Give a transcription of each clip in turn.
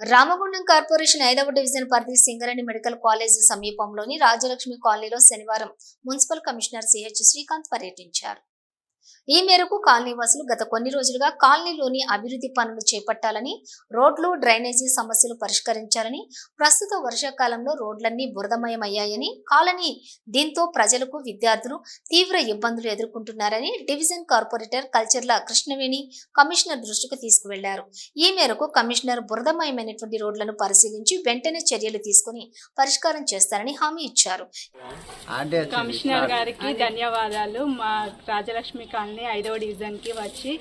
Ramagundam corporation ఐదవ division పరిధి Singareni medical college సమీపంలోని రాజలక్ష్మి కాలనీలో శనివారం మున్సిపల్ కమిషనర్ సిహెచ్ శ్రీకాంత్ పర్యటించారు. ఈ మేరకు కాలనీ వాసులు గత కొన్ని రోజులుగా కాలనీలోని అభివృద్ధి పనులు చేపట్టాలని రోడ్లు డ్రైనేజీ సమస్యలు పరిష్కరించాలని ప్రస్తుత వర్షాకాలంలో రోడ్లన్నీ బురదమయమయ్యాయని కాలనీ దీంతో ప్రజలకు విద్యార్థులు తీవ్ర ఇబ్బందులు ఎదుర్కొంటున్నారని డివిజన్ కార్పొరేటర్ కల్చర్ల కృష్ణవేణి కమిషనర్ దృష్టికి తీసుకువెళ్ళారు. ఈ మేరకు కమిషనర్ బురదమయమైనటువంటి రోడ్లను పరిశీలించి వెంటనే చర్యలు తీసుకుని పరిష్కారం చేస్తారని హామీ ఇచ్చారు. కమిషనర్ గారికి ధన్యవాదాలు. మా రాజలక్ష్మి కాలనీ ఐదవ డివిజన్కి వచ్చి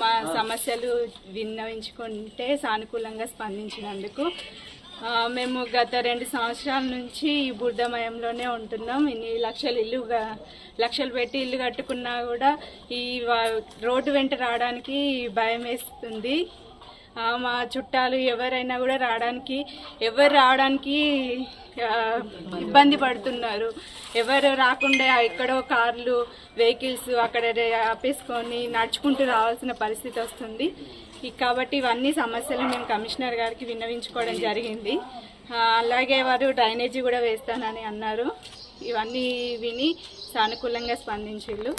మా సమస్యలు విన్నవించుకుంటే సానుకూలంగా స్పందించినందుకు మేము గత రెండు సంవత్సరాల నుంచి ఈ బుద్ధమయంలోనే ఉంటున్నాం. ఇన్ని లక్షలు ఇల్లు లక్షలు పెట్టి ఇల్లు కట్టుకున్నా కూడా ఈ రోడ్డు వెంట రావడానికి భయం వేస్తుంది. మా చుట్టాలు ఎవరైనా కూడా రావడానికి ఎవరు రావడానికి ఇబ్బంది పడుతున్నారు. ఎవరు రాకుండా ఎక్కడో కార్లు వెహికల్స్ అక్కడ ఆపేసుకొని నడుచుకుంటూ రావాల్సిన పరిస్థితి వస్తుంది. కాబట్టి ఇవన్నీ సమస్యలు మేము కమిషనర్ గారికి విన్నవించుకోవడం జరిగింది. అలాగే వారు డ్రైనేజీ కూడా వేస్తానని అన్నారు. ఇవన్నీ విని సానుకూలంగా స్పందించిళ్ళు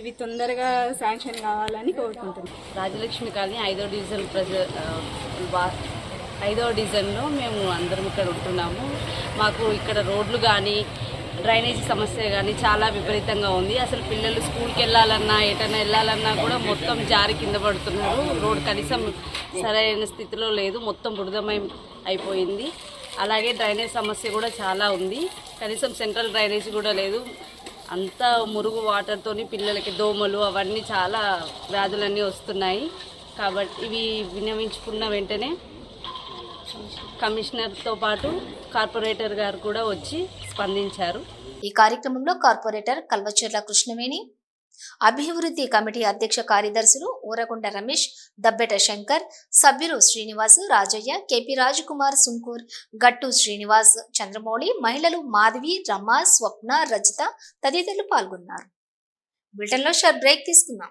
ఇవి తొందరగా శాంక్షన్ కావాలని కోరుకుంటున్నాం. రాజలక్ష్మి కాలనీ ఐదో డివిజన్ ప్రజ ఐదో డివిజన్లో మేము అందరం ఇక్కడ ఉంటున్నాము. మాకు ఇక్కడ రోడ్లు కానీ డ్రైనేజీ సమస్య కానీ చాలా విపరీతంగా ఉంది. అసలు పిల్లలు స్కూల్కి వెళ్ళాలన్నా ఎటైనా వెళ్ళాలన్నా కూడా మొత్తం జారి కింద పడుతున్నారు. రోడ్ కనీసం సరైన స్థితిలో లేదు. మొత్తం బురదమయం అయిపోయింది. అలాగే డ్రైనేజ్ సమస్య కూడా చాలా ఉంది. కనీసం సెంట్రల్ డ్రైనేజ్ కూడా లేదు. అంతా మురుగు వాటర్తోని పిల్లలకి దోమలు అవన్నీ చాలా వ్యాధులన్నీ వస్తున్నాయి. కాబట్టి ఇవి వినవించుకున్న వెంటనే కమిషనర్తో పాటు కార్పొరేటర్ గారు కూడా వచ్చి స్పందించారు. ఈ కార్యక్రమంలో కార్పొరేటర్ కల్వచర్ల కృష్ణవేణి అభివృద్ధి కమిటీ అధ్యక్ష కార్యదర్శులు ఊరకొండ రమేష్ దబ్బెట శంకర్ సభ్యులు శ్రీనివాస్ రాజయ్య కెపి రాజకుమార్ సుంకూర్ గట్టు శ్రీనివాస్ చంద్రమౌళి మహిళలు మాధవి రమ స్వప్న రజిత తదితరులు పాల్గొన్నారు. బ్రిటన్లో షార్ట్ బ్రేక్ తీసుకుందాం.